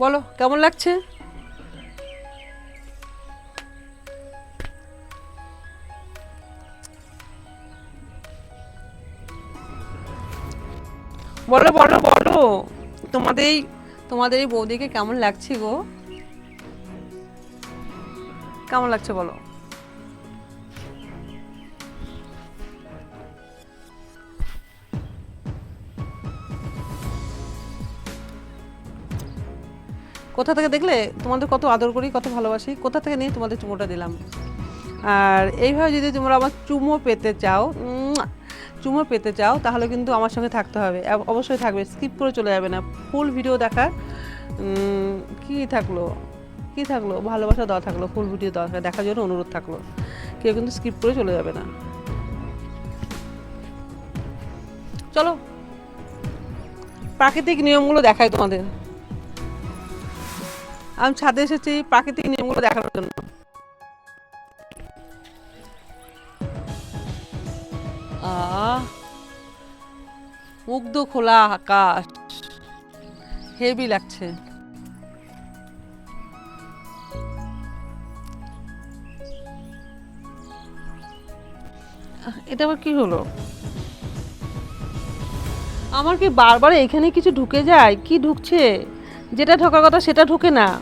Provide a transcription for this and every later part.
বলো, কেমন লাগছে? বলো বলো বলো, তোমাদের তোমাদের এই বৌদিকে কেমন লাগছে গো? কেমন লাগছে বলো? কোথা থেকে দেখলে তোমাদের কত আদর করি, কত ভালোবাসি, কোথা থেকে নিয়ে তোমাদের চুমোটা দিলাম? আর এইভাবে যদি তোমরা আমার চুমো পেতে চাও চুমো পেতে চাও, তাহলে কিন্তু আমার সঙ্গে থাকতে হবে। অবশ্যই থাকবে, স্কিপ করে চলে যাবে না। ফুল ভিডিও দেখার কি থাকল? কি থাকল? ভালোবাসা দেওয়া থাকল, ফুল ভিডিও দেওয়া দেখার জন্য অনুরোধ থাকল। কেউ কিন্তু স্কিপ করে চলে যাবে না। চলো, প্রাকৃতিক নিয়মগুলো দেখায় তোমাদের। আমি ছাদে এসেছি প্রাকৃতিক নিয়মগুলো দেখানোর জন্য। মুগ্ধ খোলা আকাশ। হেভি লাগছে। এটা আবার কি হলো? আমার কি বারবার এখানে কিছু ঢুকে যায়? কি ঢুকছে? যেটা ঢোকার কথা সেটা ঢুকে না।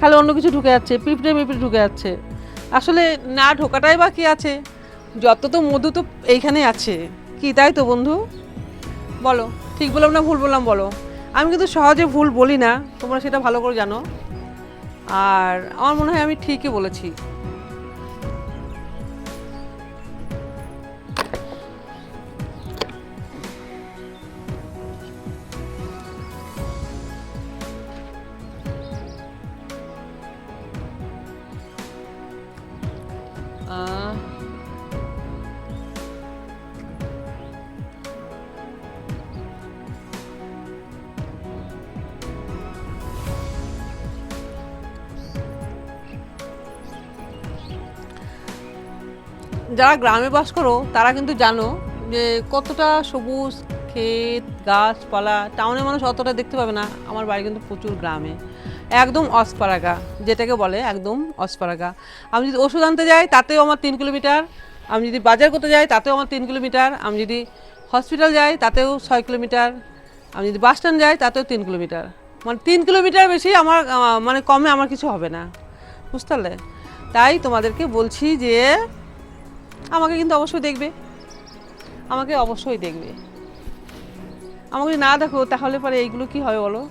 খালি অন্য কিছু ঢুকে যাচ্ছে, পিঁপড়ে মিপড়ে ঢুকে যাচ্ছে। আসলে না ঢোকাটাই বা কি আছে। যত তো মধু তো এইখানে আছে। কি তাই তো বন্ধু? বলো, ঠিক বললাম না ভুল বললাম বলো? আমি কিন্তু সহজে ভুল বলি না। তোমরা সেটা ভালো করে জানো। আর আমার মনে হয় আমি ঠিকই বলেছি। যারা গ্রামে বাস করো, তারা কিন্তু জানো যে কতটা সবুজ ক্ষেত, গাছপালা টাউনের মানুষ অতটা দেখতে পাবে না। আমার বাড়ি কিন্তু প্রচুর গ্রামে। একদম অসপারাগা যেটাকে বলে একদম অসপারাগা আমি যদি ওষুধ আনতে যাই, তাতেও আমার তিন কিলোমিটার। আমি যদি বাজার করতে যাই, তাতেও আমার তিন কিলোমিটার। আমি যদি হসপিটাল যাই, তাতেও ছয় কিলোমিটার। আমি যদি বাস স্ট্যান্ড যাই, তাতেও তিন কিলোমিটার। মানে তিন কিলোমিটার বেশি আমার মানে কমে আমার কিছু হবে না। বুঝতে পারলে? তাই তোমাদেরকে বলছি যে, আমাকে কিন্তু অবশ্যই দেখবে। আমাকে অবশ্যই দেখবে। আমাকে না দেখো, তাহলে পরে এইগুলো কি হবে বলো?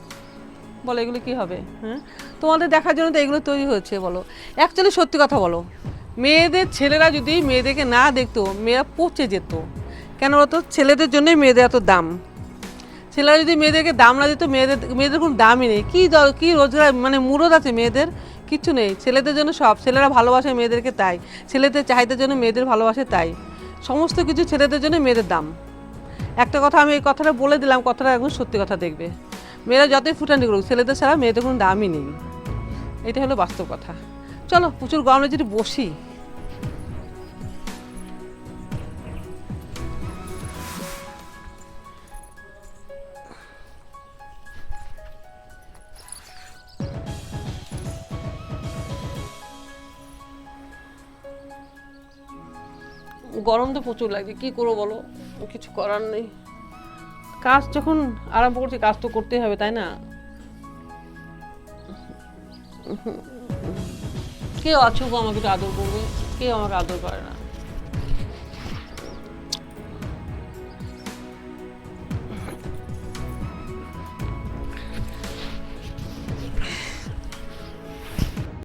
বলো, এগুলো কি হবে? হ্যাঁ তোমাদের দেখার জন্য তো এগুলো তৈরি হচ্ছে, বলো। অ্যাকচুয়ালি সত্যি কথা বলো, মেয়েদের ছেলেরা যদি মেয়েদেরকে না দেখতো, মেয়েরা পচে যেত। কেন বলতো? ছেলেদের জন্যই মেয়েদের এত দাম। ছেলেরা যদি মেয়েদেরকে দাম না দিত, মেয়েদের মেয়েদের কোনো দামই নেই। কী দর, কী রোজগার মানে মুরদ আছে মেয়েদের? কিচ্ছু নেই। ছেলেদের জন্য সব, ছেলেরা ভালোবাসে মেয়েদেরকে তাই। ছেলেদের চাহিদার জন্য মেয়েদের ভালোবাসে তাই। সমস্ত কিছু ছেলেদের জন্য মেয়েদের দাম। একটা কথা আমি এই কথাটা বলে দিলাম, কথাটা এখন সত্যি কথা দেখবে। মেয়েরা যতই ফুটানি করুক, ছেলেদের ছাড়া মেয়েদের কোনো দামই নেই। এটা হলো বাস্তব কথা। চলো, প্রচুর গরমে যদি বসি। গরম তো প্রচুর লাগছে, কি করব বলো? কিছু করার নেই। কাজ যখন আরম্ভ করছি, কাজ তো করতেই হবে, তাই না? কেউ আছো আমাকে আদর করবে? কেউ আমাকে আদর করে না?